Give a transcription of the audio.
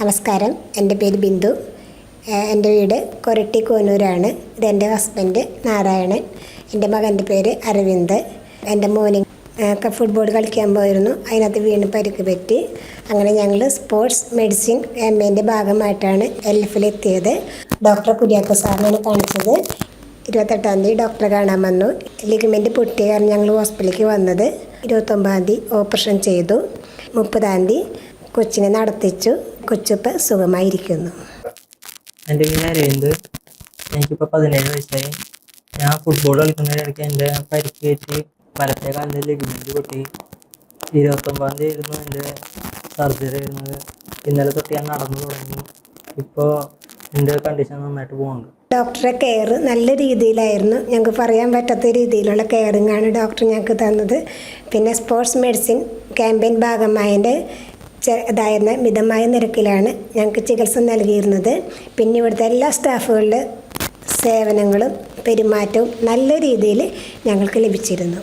നമസ്കാരം. എന്റെ പേര് ബിന്ദു. എന്റെ വീട് കൊരട്ടി കോനൂരാണ്. ഇതെന്റെ ഹസ്ബൻഡ് നാരായണൻ. എന്റെ മകന്റെ പേര് അരവിന്ദ്. എന്റെ മോന് ഫുട്ബോൾ കളിക്കാൻ പോയിരുന്നു. അതിനകത്ത് വീണ് പരിക്ക് പറ്റി. അങ്ങനെ ഞങ്ങൾ സ്പോർട്സ് മെഡിസിൻ എം എന്റെ ഭാഗമായിട്ടാണ് എൽ എഫിലെത്തിയത് ഡോക്ടർ കുര്യാക്കോ സാറിനാണ് കാണിച്ചത്. ഇരുപത്തെട്ടാം തീയതി ഡോക്ടറെ കാണാൻ വന്നു. ലിഗമെന്റ് പൊട്ടിയ ഞങ്ങൾ ഹോസ്പിറ്റലിലേക്ക് വന്നത്. ഇരുപത്തൊമ്പതാം തീയതി ഓപ്പറേഷൻ ചെയ്തു. മുപ്പതാം തീയതി കൊച്ചിനെ നടത്തിച്ചു. കൊച്ചിപ്പോൾ സുഖമായിരിക്കുന്നു. എന്റെ പേര് അരവിന്ദ് എനിക്കിപ്പോൾ പതിനേഴ് വയസ്സായി. ഞാൻ ഫുട്ബോൾ കളിക്കുന്നതിനിടയ്ക്ക് എന്റെ പരിക്കേറ്റ് വലത്തെ കാലിന്റെ ലിഗ്മെന്റ് പൊട്ടി. ഇരുപത്തൊമ്പതാം തീയതി ആയിരുന്നു എന്റെ സർജറി ആയിരുന്നത് ഇന്നലെ തൊട്ട് ഞാൻ നടന്നു തുടങ്ങി. ഇപ്പോൾ എന്റെ കണ്ടീഷൻ നന്നായിട്ട് പോകുന്നുണ്ട്. ഡോക്ടറെ കെയർ നല്ല രീതിയിലായിരുന്നു. ഞങ്ങൾക്ക് പറയാൻ പറ്റാത്ത രീതിയിലുള്ള കെയറിങ്ങാണ് ഡോക്ടർ ഞങ്ങൾക്ക് തന്നത്. പിന്നെ സ്പോർട്സ് മെഡിസിൻ ക്യാമ്പയിൻ ഭാഗമായതിന്റെ ഇതായിരുന്ന മിതമായ നിരക്കിലാണ് ഞങ്ങൾക്ക് ചികിത്സ നൽകിയിരുന്നത്. പിന്നെ ഇവിടുത്തെ എല്ലാ സ്റ്റാഫുകളുടെ സേവനങ്ങളും പെരുമാറ്റവും നല്ല രീതിയിൽ ഞങ്ങൾക്ക് ലഭിച്ചിരുന്നു.